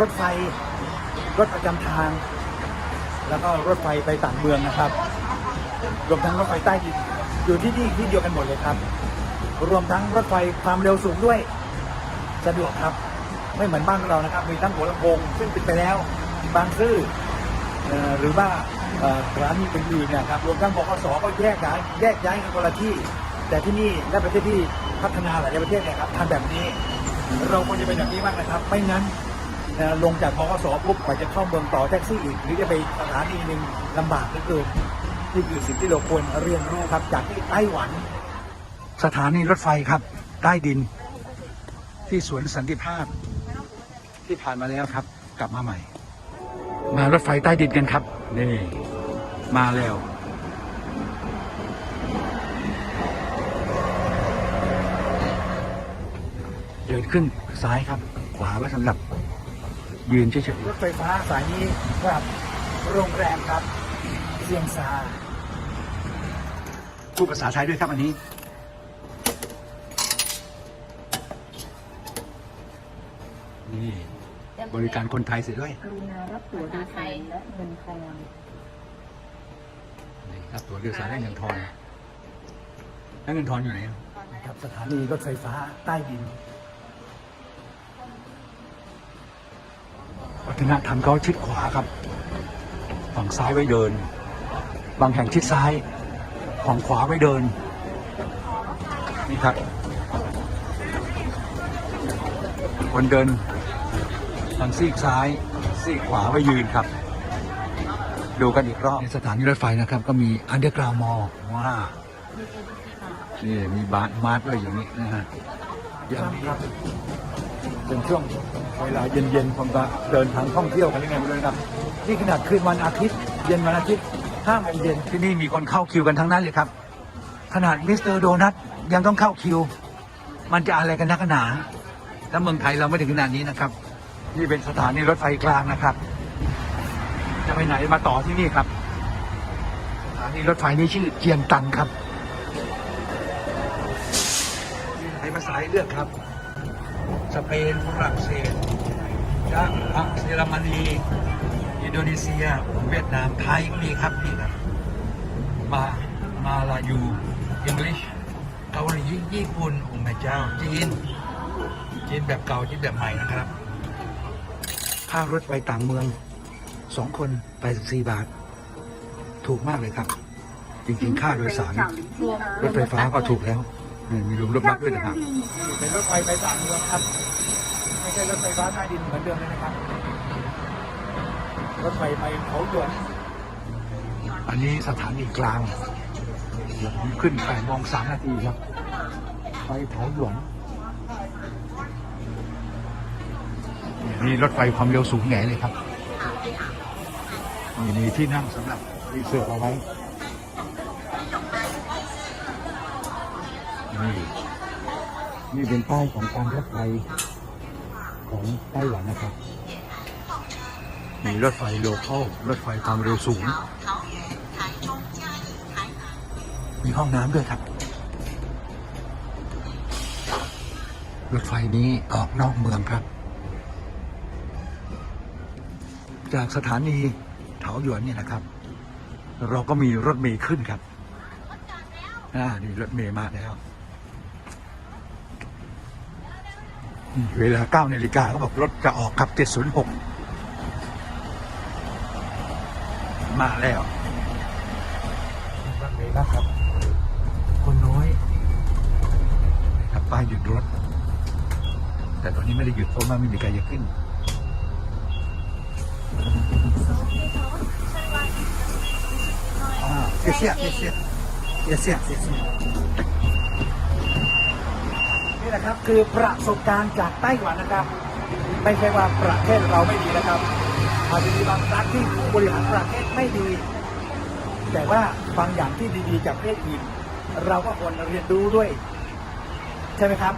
รถไฟ รถประจำทาง แล้วก็รถไฟไปต่างเมืองนะครับ รวมทั้งรถไฟใต้ดินอยู่ที่นี่ที่เดียวกันหมดเลยครับ รวมทั้งรถไฟความเร็วสูงด้วย สะดวกครับ ไม่เหมือนบ้านเรานะครับ มีทั้งหัวลำโพงซึ่งปิดไปแล้ว บางซื่ออหรือว่าร้านนี้อื่นเนะครับ รวมทั้งบกสก็แยกย้ายแยกย้ายกันคนละที่ แต่ที่นี่และประเทศที่พัฒนาหลายประเทศเนี่ยครับทำแบบนี้ เราควรจะเป็นแบบนี้บ้างนะครับ ไม่งั้น เอ่อลงจากบกสปุ๊บกว่าจะเข้าเมืองต่อแท็กซี่อีกหรือจะไปสถานีหนึ่งลำบากเหลือเกินนี่คือสิ่งที่เราควรเรียนรู้ครับ จากที่ไต้หวัน สถานีรถไฟครับ ใต้ดิน ที่สวนสันติภาพ ที่ผ่านมาแล้วครับ กลับมาใหม่ มารถไฟใต้ดินกันครับนี่มาแล้วเดินขึ้นซ้ายครับ ขวาไว้สำหรับ ยืนเฉยๆรถไฟฟ้าสายนี้ครับโรงแรมครับเซียงซาพูดภาษาไทยด้วยครับอันนี้ นี่ บริการคนไทยเสียด้วยกรุณารับตั๋วโดยสารและเงินทอนนี่ครับตัวเรือสารและเงินทอนแล้วเงินทอนอยู่ไหนครับสถานีรถไฟฟ้าใต้ดิน ฒนธรรมเขาชิดขวาครับ ฝั่งซ้ายไว้เดิน บางแห่งชิดซ้ายฝั่งขวาไว้เดิน นี่ครับคนเดินทางซีกซ้ายซีกขวาไว้ยืนครับ ดูกันอีกรอบในสถานีรถไฟนะครับ ก็มีอันเดอร์กราวมอลว้านี่มีบาร์มาร์ทด้วยอย่างนี้นะฮะอย่างนี้ครับ เป็นช่วงเวลาเย็นๆผมก็เดินทางท่องเที่ยวกันยังไงไม่รู้นครับ นี่ขนาดคืนวันอาทิตย์ เย็นวันอาทิตย์ห้าโมงเย็นที่นี่มีคนเข้าคิวกันทั้งนั้นเลยครับ ขนาดมิสเตอร์โดนัทยังต้องเข้าคิว มันจะอะไรกันนักหนาถ้าเมืองไทยเราไม่ถึงขนาดนี้นะครับ นี่เป็นสถานีรถไฟกลางนะครับ จะไปไหนมาต่อที่นี่ครับสถานีรถไฟนี้ชื่อเจียนตังครับมีหลายภาษาเลือกครับ สเปนฝรั่งเศสจะอังเยอรมนีอินโดนีเซีย เวียดนามไทยก็มีครับนี่ครับมามาลายูอังกฤษเกาหลีญี่ปุ่นโอ้แม่เจ้าจีนจีนแบบเก่าจีนแบบใหม่นะครับค่ารถไปต่างเมืองสองคนไปสี่บาท ถูกมากเลยครับ จริงๆ ค่าโดยสารรถไฟฟ้าก็ถูกแล้ว นี่มีรวมรถบัสด้วยนะครับเป็นรถไฟไปต่างเมืองครับ ไม่ใช่รถไฟฟ้าใต้ดินเหมือนเดิมเลยนะครับ รถไฟไปเขาหยวนอันนี้สถานีกลางเดี๋ยวผมขึ้นแปดโมงสามนาทีครับ ไปเถาหลวงนี่รถไฟความเร็วสูงแง่เลยครับมีมีที่นั่งสำหรับรีเสิร์ฟเอาไว้ นี่นี่เป็นป้ายของการรถไฟของไต้หวันนะครับ มีรถไฟโลคอลรถไฟความเร็วสูง มีห้องน้ำด้วยครับ รถไฟนี้ออกนอกเมืองครับ จากสถานีเถาหยวนเนี่ยนะครับ เราก็มีรถเมล์ขึ้นครับอ่านี่รถเมล์มาแล้ว เวลา9นาฬิกาเขาบอกรถจะออกครับ 706 มาแล้วบ้างเลยนะครับ คนน้อยนะครับป้ายหยุดรถ แต่ตอนนี้ไม่ได้หยุดเพราะว่าไม่มีใครจะขึ้นอ่าเสียเสียเสียเสียเสีย ละครับ คือประสบการณ์จากไต้หวันนะครับ ไม่ใช่ว่าประเทศเราไม่ดีนะครับอาจจะมีบางครั้งที่บริหารประเทศไม่ดี แต่ว่าบางอย่างที่ดีๆจากประเทศอื่นเราก็ควรเรียนรู้ด้วย ใช่ไหมครับ